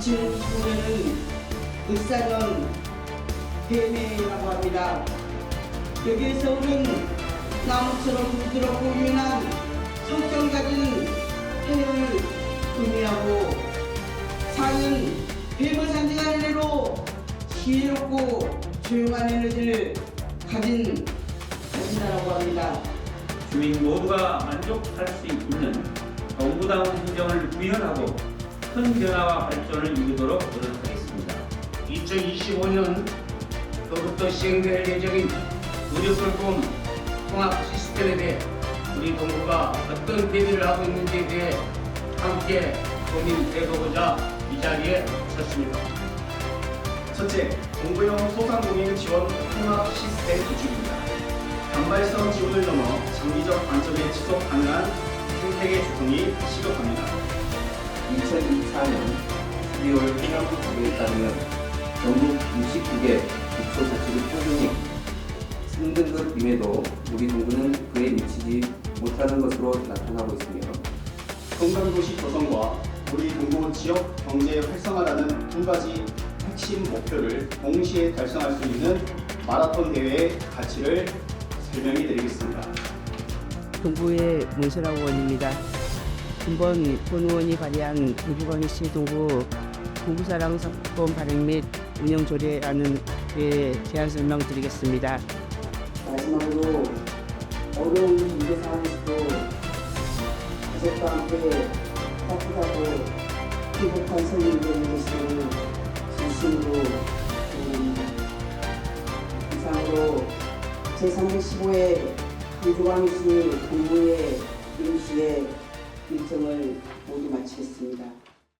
있는 읍사전 대매라고 합니다. 여기에서 오는 나무처럼 부드럽고 유연한 성격을 가진 해를 의미하고 상은 뱀을 상징하는 해로 지혜롭고 조용한 에너지를 가진 가진다라고 합니다. 주민 모두가 만족할 수 있는 정부다운 행정을 구현하고 큰 변화와 발전을 이루도록 노력하겠습니다. 2025년부터 시행될 예정인 누리플폼 통합 시스템에 대해 우리 동부가 어떤 대비를 하고 있는지에 대해 함께 고민해보고자 이 자리에 섰습니다. 첫째, 공부형 소상공인 지원 통합 시스템 구축입니다. 단발성 지원을 넘어 장기적 관점에 지속 가능한 생태계 조성이 시급합니다. 2024년 12월 행안부법에 따르면 전국 69개 기초자치구 표준이 3등급임에도 우리 동구는 그에 미치지 못하는 것으로 나타나고 있으며 성장도시 조성과 우리 동부 지역 경제 활성화라는 두 가지 핵심 목표를 동시에 달성할 수 있는 마라톤 대회의 가치를 설명해 드리겠습니다. 동부의 문설아 의원입니다. 이번 본 의원이 발의한 우주광역시 동부 동부사랑 사건 발행 및 운영 조례라는 에 제안 설명 드리겠습니다. 마지막으로 어려운 경제 상황에서도 가족과 함께 따뜻하고 행복한 되는 것을 진심으로 기원합니다. 이상으로 제315회 강조광역시 동부의 임시의 일정을 모두 마치겠습니다.